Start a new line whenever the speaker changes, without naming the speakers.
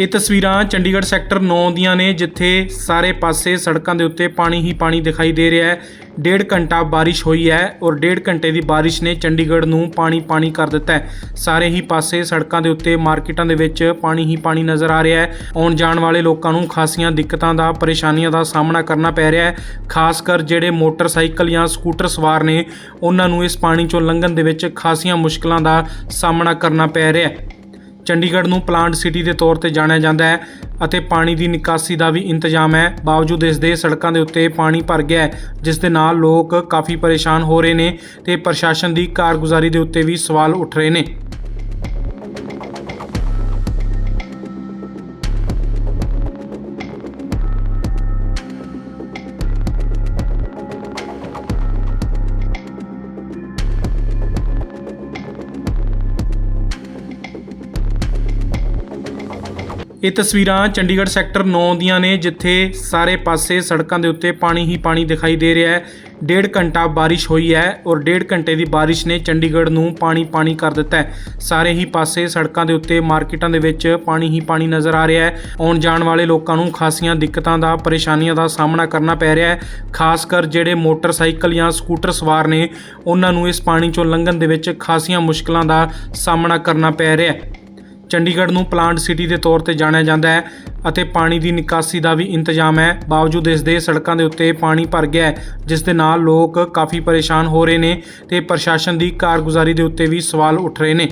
ਇਹ ਤਸਵੀਰਾਂ ਚੰਡੀਗੜ੍ਹ ਸੈਕਟਰ 9 ਦੀਆਂ ਨੇ, ਜਿੱਥੇ ਸਾਰੇ ਪਾਸੇ ਸੜਕਾਂ ਦੇ ਉੱਤੇ ਪਾਣੀ ਹੀ ਪਾਣੀ ਦਿਖਾਈ ਦੇ ਰਿਹਾ ਹੈ। ਡੇਢ ਘੰਟਾ ਬਾਰਿਸ਼ ਹੋਈ ਹੈ ਔਰ ਡੇਢ ਘੰਟੇ ਦੀ ਬਾਰਿਸ਼ ਨੇ ਚੰਡੀਗੜ੍ਹ ਨੂੰ ਪਾਣੀ ਪਾਣੀ ਕਰ ਦਿੱਤਾ ਹੈ। ਸਾਰੇ ਹੀ ਪਾਸੇ ਸੜਕਾਂ ਦੇ ਉੱਤੇ ਮਾਰਕੀਟਾਂ ਦੇ ਵਿੱਚ ਪਾਣੀ ਹੀ ਪਾਣੀ ਨਜ਼ਰ ਆ ਰਿਹਾ ਹੈ। ਆਉਣ ਜਾਣ ਵਾਲੇ ਲੋਕਾਂ ਨੂੰ ਖਾਸੀਆਂ ਦਿੱਕਤਾਂ ਦਾ, ਪਰੇਸ਼ਾਨੀਆਂ ਦਾ ਸਾਹਮਣਾ ਕਰਨਾ ਪੈ ਰਿਹਾ ਹੈ। ਖਾਸ ਕਰ ਜਿਹੜੇ ਮੋਟਰਸਾਈਕਲ ਜਾਂ ਸਕੂਟਰ ਸਵਾਰ ਨੇ, ਉਹਨਾਂ ਨੂੰ ਇਸ ਪਾਣੀ ਚੋਂ ਲੰਘਣ ਦੇ ਵਿੱਚ ਖਾਸੀਆਂ ਮੁਸ਼ਕਲਾਂ ਦਾ ਸਾਹਮਣਾ ਕਰਨਾ ਪੈ ਰਿਹਾ ਹੈ। ਚੰਡੀਗੜ੍ਹ ਨੂੰ ਪਲਾਂਟ ਸਿਟੀ ਦੇ ਤੌਰ ਤੇ ਜਾਣਿਆ ਜਾਂਦਾ ਹੈ ਅਤੇ ਪਾਣੀ ਦੀ ਨਿਕਾਸੀ ਦਾ ਵੀ ਇੰਤਜ਼ਾਮ ਹੈ। ਬਾਵਜੂਦ ਇਸ ਦੇ ਸੜਕਾਂ ਦੇ ਉੱਤੇ ਪਾਣੀ ਭਰ ਗਿਆ ਹੈ, ਜਿਸ ਦੇ ਨਾਲ ਲੋਕ ਕਾਫੀ ਪਰੇਸ਼ਾਨ ਹੋ ਰਹੇ ਨੇ ਤੇ ਪ੍ਰਸ਼ਾਸਨ ਦੀ ਕਾਰਗੁਜ਼ਾਰੀ ਦੇ ਉੱਤੇ ਵੀ ਸਵਾਲ ਉੱਠ ਰਹੇ ਨੇ। ਇਹ ਤਸਵੀਰਾਂ ਚੰਡੀਗੜ੍ਹ ਸੈਕਟਰ 9 ਦੀਆਂ ਨੇ, ਜਿੱਥੇ ਸਾਰੇ ਪਾਸੇ ਸੜਕਾਂ ਦੇ ਉੱਤੇ ਪਾਣੀ ਹੀ ਪਾਣੀ ਦਿਖਾਈ ਦੇ ਰਿਹਾ ਹੈ। ਡੇਢ ਘੰਟਾ ਬਾਰਿਸ਼ ਹੋਈ ਹੈ ਔਰ ਡੇਢ ਘੰਟੇ ਦੀ ਬਾਰਿਸ਼ ਨੇ ਚੰਡੀਗੜ੍ਹ ਨੂੰ ਪਾਣੀ ਪਾਣੀ ਕਰ ਦਿੱਤਾ ਹੈ। ਸਾਰੇ ਹੀ ਪਾਸੇ ਸੜਕਾਂ ਦੇ ਉੱਤੇ ਮਾਰਕੀਟਾਂ ਦੇ ਵਿੱਚ ਪਾਣੀ ਹੀ ਪਾਣੀ ਨਜ਼ਰ ਆ ਰਿਹਾ ਹੈ। ਆਉਣ ਜਾਣ ਵਾਲੇ ਲੋਕਾਂ ਨੂੰ ਖਾਸੀਆਂ ਦਿੱਕਤਾਂ ਦਾ, ਪਰੇਸ਼ਾਨੀਆਂ ਦਾ ਸਾਹਮਣਾ ਕਰਨਾ ਪੈ ਰਿਹਾ ਹੈ। ਖਾਸ ਕਰ ਜਿਹੜੇ ਮੋਟਰਸਾਈਕਲ ਜਾਂ ਸਕੂਟਰ ਸਵਾਰ ਨੇ, ਉਹਨਾਂ ਨੂੰ ਇਸ ਪਾਣੀ ਚੋਂ ਲੰਘਣ ਦੇ ਵਿੱਚ ਖਾਸੀਆਂ ਮੁਸ਼ਕਲਾਂ ਦਾ ਸਾਹਮਣਾ ਕਰਨਾ ਪੈ ਰਿਹਾ ਹੈ। ਚੰਡੀਗੜ੍ਹ ਨੂੰ ਪਲਾਂਟ ਸਿਟੀ ਦੇ ਤੌਰ ਤੇ ਜਾਣਿਆ ਜਾਂਦਾ ਹੈ ਅਤੇ ਪਾਣੀ ਦੀ ਨਿਕਾਸੀ ਦਾ ਵੀ ਇੰਤਜ਼ਾਮ ਹੈ। ਬਾਵਜੂਦ ਇਸ ਦੇ ਸੜਕਾਂ ਦੇ ਉੱਤੇ ਪਾਣੀ ਭਰ ਗਿਆ ਹੈ, ਜਿਸ ਦੇ ਨਾਲ ਲੋਕ ਕਾਫੀ ਪਰੇਸ਼ਾਨ ਹੋ ਰਹੇ ਨੇ ਤੇ ਪ੍ਰਸ਼ਾਸਨ ਦੀ ਕਾਰਗੁਜ਼ਾਰੀ ਦੇ ਉੱਤੇ ਵੀ ਸਵਾਲ ਉੱਠ ਰਹੇ ਨੇ।